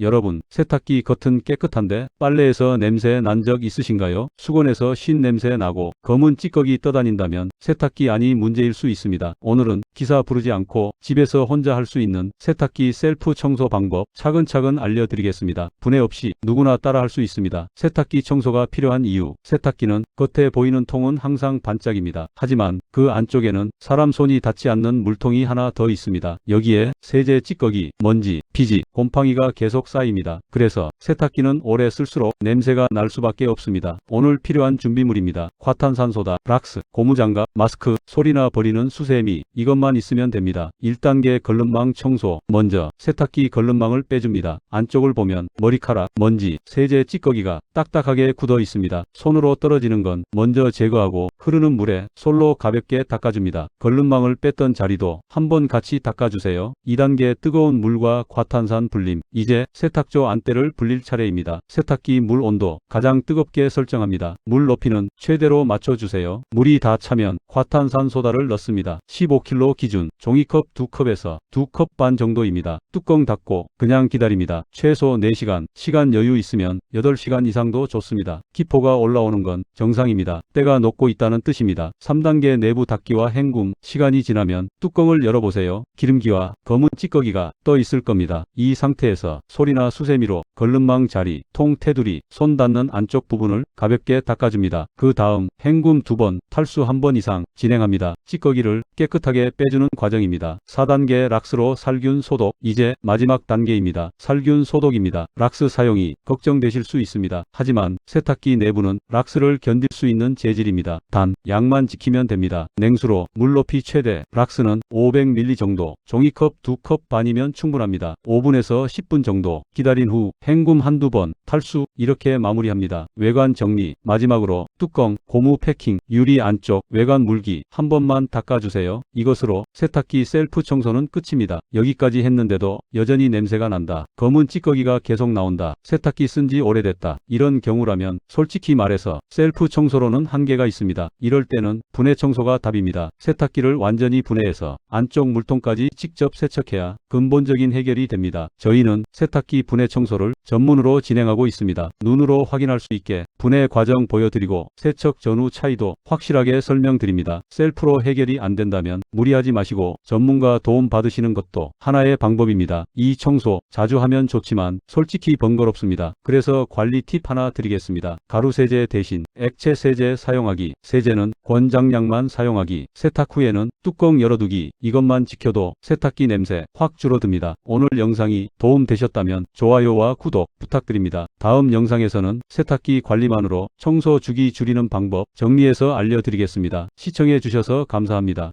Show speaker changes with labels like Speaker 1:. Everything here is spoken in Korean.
Speaker 1: 여러분, 세탁기 겉은 깨끗한데 빨래에서 냄새 난 적 있으신가요? 수건에서 신 냄새 나고 검은 찌꺼기 떠다닌다면 세탁기 안이 문제일 수 있습니다. 오늘은 기사 부르지 않고 집에서 혼자 할 수 있는 세탁기 셀프 청소 방법 차근차근 알려드리겠습니다. 분해 없이 누구나 따라 할 수 있습니다. 세탁기 청소가 필요한 이유 세탁기는 겉에 보이는 통은 항상 반짝입니다. 하지만 그 안쪽에는 사람 손이 닿지 않는 물통이 하나 더 있습니다. 여기에 세제 찌꺼기, 먼지, 피지, 곰팡이가 계속 쌓입니다. 그래서 세탁기는 오래 쓸수록 냄새가 날 수밖에 없습니다. 오늘 필요한 준비물입니다. 과탄산소다, 락스, 고무장갑, 마스크, 소리나 버리는 수세미 이것 만 있으면 됩니다. 1단계 걸름망 청소 먼저 세탁기 걸름망을 빼줍니다. 안쪽을 보면 머리카락, 먼지, 세제 찌꺼기가 딱딱하게 굳어 있습니다. 손으로 떨어지는 건 먼저 제거하고 흐르는 물에 솔로 가볍게 닦아줍니다. 걸름망을 뺐던 자리도 한번 같이 닦아주세요. 2단계 뜨거운 물과 과탄산 불림 이제 세탁조 안대를 불릴 차례입니다. 세탁기 물 온도 가장 뜨겁게 설정합니다. 물 높이는 최대로 맞춰주세요. 물이 다 차면 과탄산 소다를 넣습니다. 15kg 기준 종이컵 2컵에서 2컵 반 정도입니다. 뚜껑 닫고 그냥 기다립니다. 최소 4시간, 시간 여유 있으면 8시간 이상도 좋습니다. 기포가 올라오는 건 정상입니다. 때가 녹고 있다는 뜻입니다. 3단계 내부 닫기와 헹굼 시간이 지나면 뚜껑을 열어보세요. 기름기와 검은 찌꺼기가 떠 있을 겁니다. 이 상태에서 소리나 수세미로 걸름망 자리, 통 테두리, 손 닿는 안쪽 부분을 가볍게 닦아줍니다. 그 다음 헹굼 두 번, 탈수 한 번 이상 진행합니다. 찌꺼기를 깨끗하게 빼주는 과정입니다. 4단계 락스로 살균 소독, 이제 마지막 단계입니다. 살균 소독입니다. 락스 사용이 걱정되실 수 있습니다. 하지만 세탁기 내부는 락스를 견딜 수 있는 재질입니다. 단, 양만 지키면 됩니다. 냉수로 물 높이 최대, 락스는 500ml 정도, 종이컵 2컵 반이면 충분합니다. 5분에서 10분 정도 기다린 후 헹굼 한두 번, 탈수 이렇게 마무리합니다. 외관 정 리, 마지막으로 뚜껑, 고무 패킹, 유리 안쪽, 외관 물기 한 번만 닦아주세요. 이것으로 세탁기 셀프 청소는 끝입니다. 여기까지 했는데도 여전히 냄새가 난다. 검은 찌꺼기가 계속 나온다. 세탁기 쓴 지 오래됐다. 이런 경우라면 솔직히 말해서 셀프 청소로는 한계가 있습니다. 이럴 때는 분해 청소가 답입니다. 세탁기를 완전히 분해해서 안쪽 물통까지 직접 세척해야 근본적인 해결이 됩니다. 저희는 세탁기 분해 청소를 전문으로 진행하고 있습니다. 눈으로 확인할 수 있게 분해 과정 보여드리고 세척 전후 차이도 확실하게 설명드립니다. 셀프로 해결이 안 된다면 무리하지 마시고 전문가 도움 받으시는 것도 하나의 방법입니다. 이 청소 자주 하면 좋지만 솔직히 번거롭습니다. 그래서 관리 팁 하나 드리겠습니다. 가루 세제 대신 액체 세제 사용하기, 세제는 권장량만 사용하기, 세탁 후에는 뚜껑 열어두기 이것만 지켜도 세탁기 냄새 확 줄어듭니다. 오늘 영상이 도움 되셨다면 좋아요와 구독 부탁드립니다. 다음 영상에서는 세탁기 관리만으로 청소 주기 줄이는 방법 정리해서 알려드리겠습니다. 시청해 주셔서 감사합니다.